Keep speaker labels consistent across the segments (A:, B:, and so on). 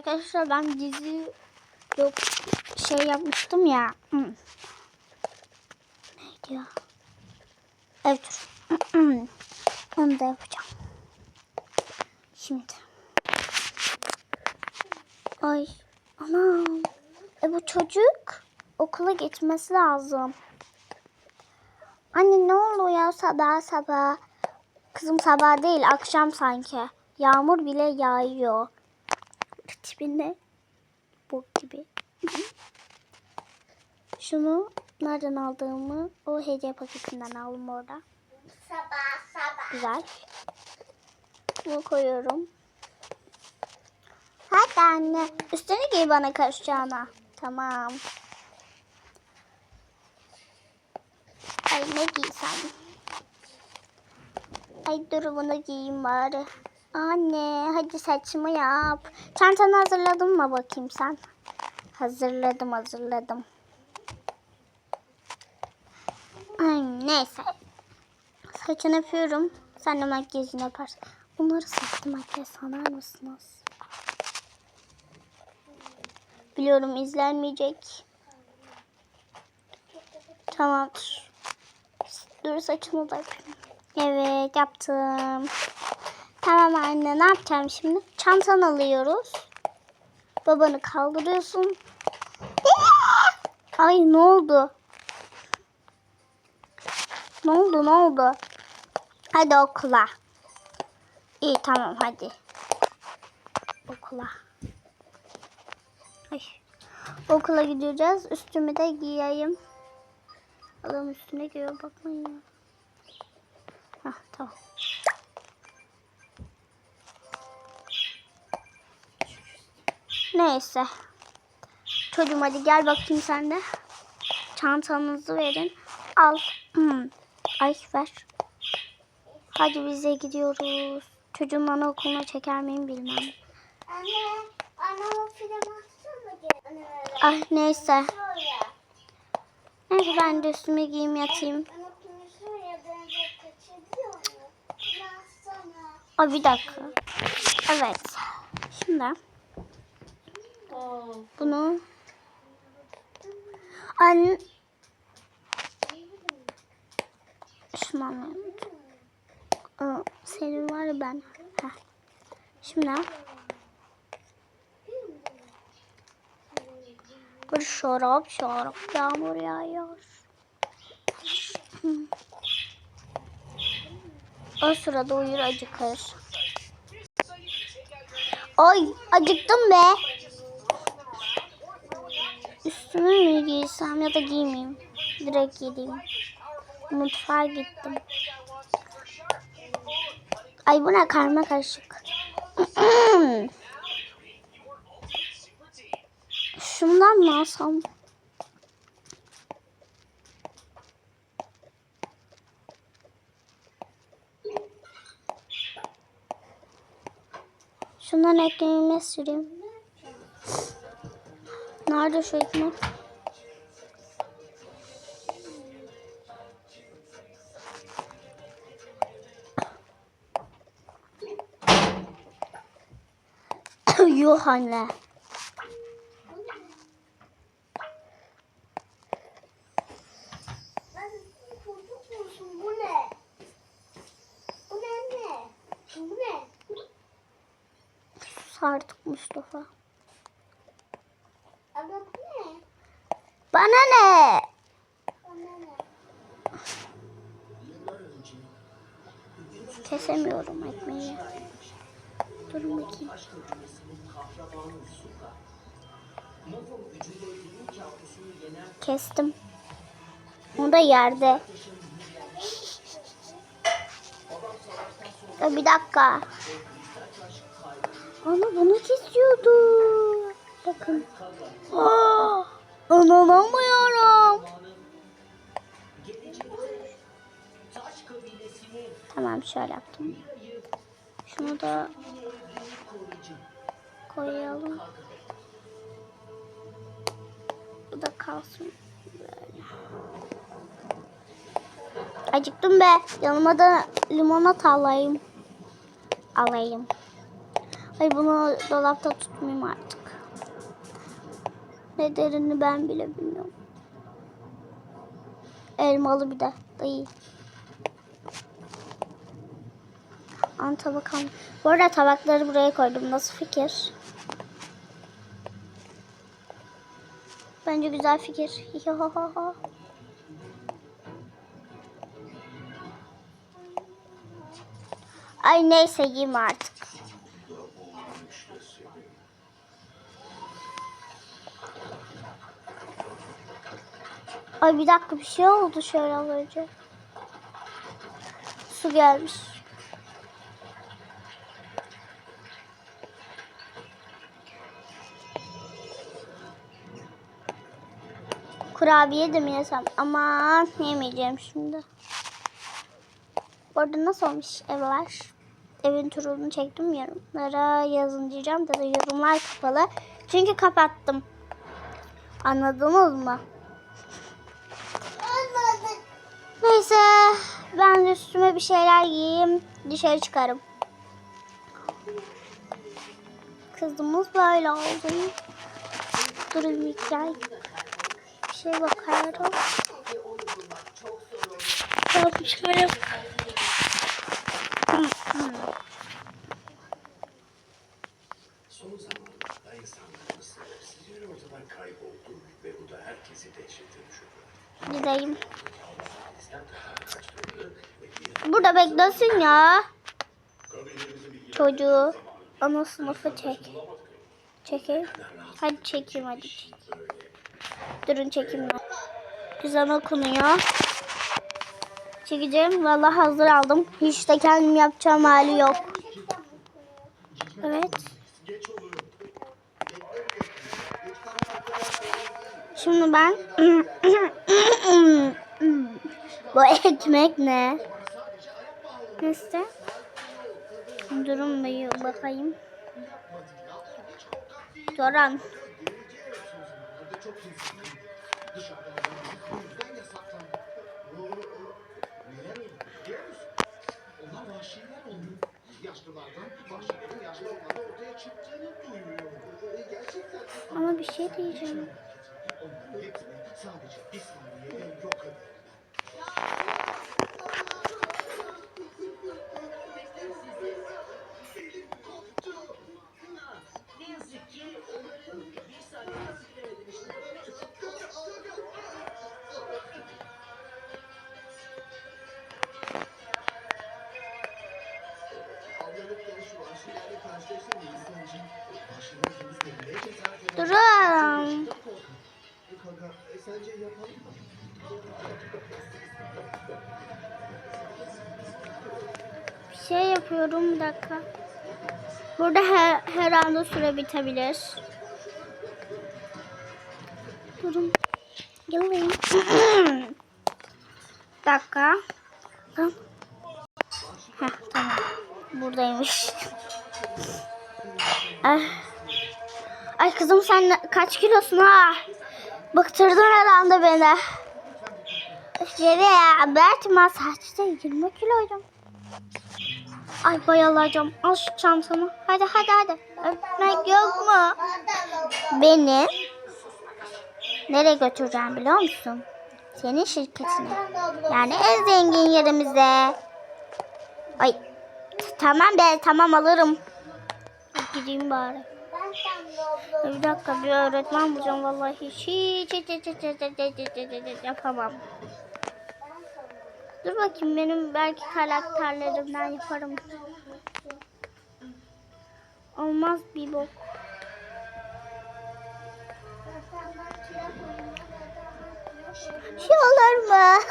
A: Arkadaşlar ben dizi yok şey yapmıştım ya. Neydi ya? Evet. Onu da yapacağım. Şimdi. Ay. Anam. E bu çocuk okula gitmesi lazım. Anne ne oluyor sabah sabah? Kızım sabah değil akşam sanki. Yağmur bile yağıyor. Tipinde bok gibi. Şunu nereden aldığımı o hediye paketinden aldım orada.
B: Sabah sabah.
A: Güzel. Bunu koyuyorum. Hadi anne. Üstünü giy bana karışacağına. Tamam. Ay ne giysem? Ay dur bunu giyeyim bari. Anne hadi saçımı yap. Çantanı hazırladın mı bakayım sen? Hazırladım hazırladım. Ay neyse. Saçını yapıyorum. Sen de makyajını yaparsın. Bunları saçlı makyaj sanar mısınız? Biliyorum izlenmeyecek. Tamamdır. Dur saçımı da yapayım. Evet yaptım. Tamam anne ne yapacağım şimdi? Çantanı alıyoruz. Babanı kaldırıyorsun. Ay ne oldu? Ne oldu ne oldu? Hadi okula. İyi tamam hadi. Okula. Ay. Okula gideceğiz. Üstümü de giyeyim. Adam üstüne giyiyor bakmayın. Hah tamam. Neyse. Çocuğum hadi gel bakayım sen de. Çantanızı verin. Al. Hmm. Ay ver. Hadi bize gidiyoruz. Çocuğum anaokuluna çeker miyim bilmem.
B: Anne, film atsana gene.
A: Ah neyse. Neyse ben de üstüme giyeyim yatayım. Ay bir dakika. Evet. Şimdi bunu Anne şunu anlayamadım. Senin var ya ben. Heh. Şimdi bir şarap şarap yağmur yağıyor. O sırada uyur acıkır. Ay acıktım be. Üstüme mi giysem ya da giymeyeyim. Direkt gideyim. Mutfağa gittim. Ay bu ne karma karışık. Şundan mı alsam? Şundan ekmeğime süreyim. Nerede şu ekmek? Yuh anne.
B: Ben çocuk musun? Bu ne? Bu ne anne? Bu ne?
A: Sus artık Mustafa.
B: Ama bu ne?
A: Bana ne? Kesemiyorum ekmeği. Durun bakayım. Kestim. O da yerde. Bir dakika. Ama bunu kesiyordu. Bakın. Aa, inanamıyorum. Tamam şöyle yaptım. Şunu da koyalım. Bu da kalsın. Böyle. Acıktım be. Yanıma da limonata alayım. Alayım. Hayır bunu dolapta tutmayayım artık. Ne derini ben bile bilmiyorum. Elmalı bir de. Dayı. An tabak al. Bu arada tabakları buraya koydum. Nasıl fikir? Bence güzel fikir. Ay neyse yiyeyim artık. Ay bir dakika bir şey oldu şöyle az önce. Su gelmiş. Kurabiye de mi yesem? Aman yemeyeceğim şimdi. Bu arada nasıl olmuş evler? Evin turunu çektim yorumlara yazın diyeceğim de yorumlar kapalı. Çünkü kapattım. Anladınız mı? Neyse ben üstüme bir şeyler giyeyim dışarı çıkarım. Kızımız böyle oldu. Durun gel. Bir şey. Yapmışlarım.
C: Son zamanlarda insanlarımız sizin kayboldu ve bu da herkesi dehşete düşürdü.
A: Gideyim. Burada beklesin ya. Çocuğu ana sınıfı çek. Çekeyim. Hadi çekeyim hadi. çek. Durun çekeyim ben. Güzel okunuyor. Çekeceğim. Vallahi hazır aldım. Hiç de kendim yapacağım hali yok. Evet. Şimdi ben bu ekmek ne? Neyse. Durum bir bakayım. Soran. Ama bir şey diyeceğim. Durun. Şey yapıyorum bir dakika. Burada her, her anda süre bitebilir. Durun. Gelin. dakika. Heh, tamam. Buradaymış. Ay. Ay kızım sen kaç kilosun ha? Bıktırdın herhalde beni. Şöyle abartma saçta 20 kiloydum. Ay bayılacağım. Al şu çantanı. Hadi hadi hadi. Öpmek yok mu? Beni nereye götüreceğim biliyor musun? Senin şirketine. Yani en zengin yerimize. Ay tamam be tamam alırım. Gideyim bari. Bir dakika bir öğretmen bulacağım vallahi hiç hiç hiç hiç hiç hiç hiç hiç yapamam. Dur bakayım benim belki karakterlerimden yaparım. Olmaz bir bok. Şey olur mu?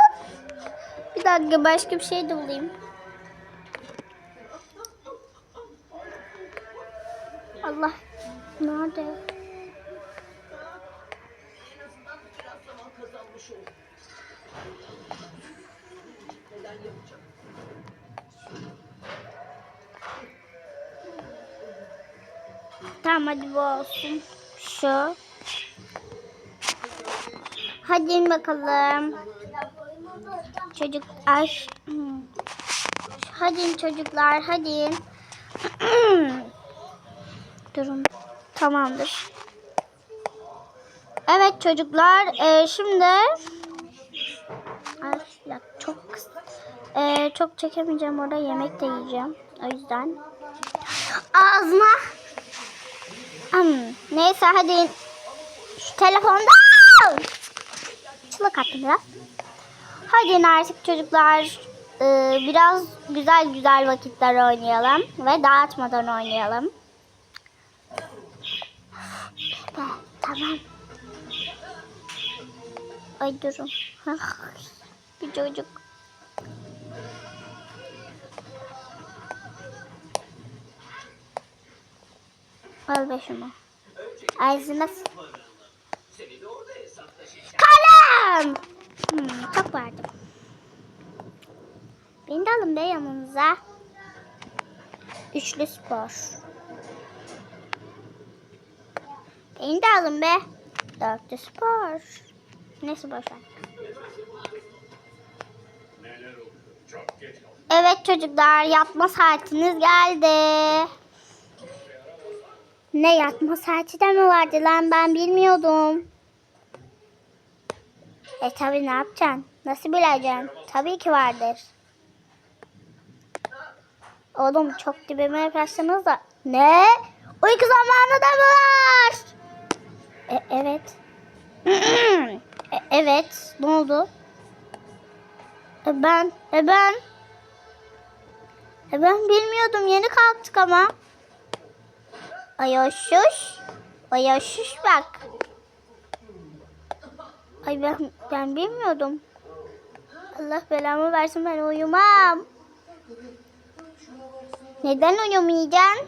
A: bir dakika başka bir şey de bulayım. Allah nerede? Tamam hadi bu olsun. Şu. Hadi bakalım. Çocuk hmm. Hadi çocuklar hadi. Durun. Tamamdır. Evet çocuklar e, şimdi Ay, ya çok e, çok çekemeyeceğim orada yemek de yiyeceğim. O yüzden ağzıma Hmm, neyse hadi şu telefonda çılık attım biraz. Hadi artık çocuklar e, biraz güzel güzel vakitler oynayalım ve dağıtmadan oynayalım. Tamam. Ay durun. Bir çocuk. Al be. Ağzına Kalem! Hmm, çok verdim. Beni de alın be yanınıza. Üçlü spor. Beni de alın be. Dörtlü spor. Neyse boşver. Evet çocuklar yatma saatiniz geldi. Ne yatma saati mi vardı lan ben bilmiyordum. E tabi ne yapacaksın? Nasıl bileceksin? Tabii ki vardır. Oğlum çok dibime yaklaştınız da. Ne? Uyku zamanı da mı var? E, evet. E, evet. Ne oldu? E, ben, e, ben. E, ben bilmiyordum. Yeni kalktık ama. Ay hoşuş. Ay hoşuş bak. Ay ben, ben bilmiyordum. Allah belamı versin ben uyumam. Neden uyumayacaksın?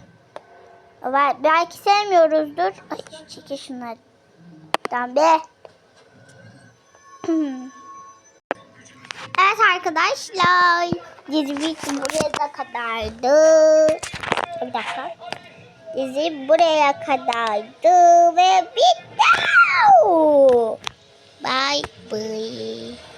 A: Bel- Belki sevmiyoruzdur. Ay çekil şunları. Tamam be. evet arkadaşlar. Dizi buraya da kadardı. Bir dakika. Dizi buraya kadardı ve bitti. Bye bye.